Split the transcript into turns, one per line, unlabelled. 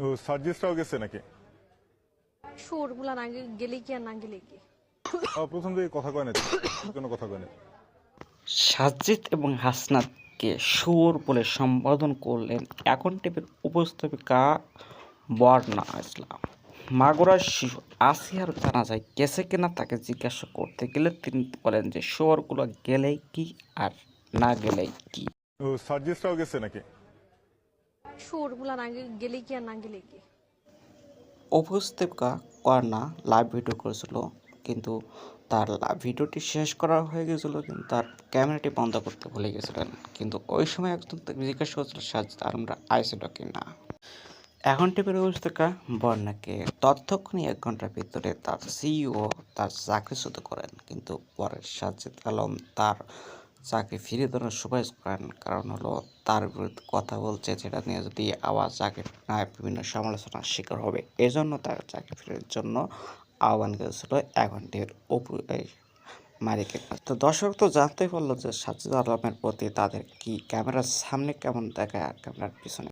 ও সার্জিসটাও গেছে নাকি?
সুরগুলা না গে- গেলে কি আর না গেলে কি?
প্রথম দিকে কথা কয় না কোনো কথা কয় না।
সাজ্জিদ এবং হাসনাতকে সুর বলে সম্বোধন করলেন এখন টিভির উপস্থাপিকা বর্ণা ইসলাম। মাগুরার শিশু আসিয়ার জানা যায় গেছে কিনা তাকে জিজ্ঞাসা করতে গেলে তিনি বলেন যে শুয়োরগুলো গেলেই কি আর না গেলেই কি?
ও সার্জিসটাও গেছে নাকি?
সুরগুলা না গেলে কি আর না গেলে কি
উপস্থাপিকা কর্ণা লাইভ ভিডিও করেছিল কিন্তু তার ভিডিওটি শেষ করা হয়ে গেছিল কিন্তু তার ক্যামেরাটি বন্ধ করতে ভুলে গেছিলেন কিন্তু ওই সময় তাকে জিজ্ঞাসা করছিল সাজ্জিদ আলমরা আইছিল কি না এখন টিভির উপস্থাপিকা বর্ণাকে ততক্ষণই এক ঘণ্টার ভিতরে তার সিইও তার চাকরিচ্যুত করেন, কিন্তু পরে সাজ্জিদ আলম তার চাকরি ফিরিয়ে দেওয়ার সুপারিশ করেন কারণ হলো, তার বিরুদ্ধে কথা বলছে, যেটা নিয়ে যদি আবার চাকরি না বিভিন্ন সমালোচনার শিকার হবে এজন্য তার চাকরি ফিরের জন্য আহ্বান করেছিল টিভির অপু মালিকের কাছে। তো দর্শক, তো জানতেই পারল যে সাজিদ আলমের প্রতি তাদের কি ক্যামেরার সামনে কেমন দেখায় আর ক্যামেরার পিছনে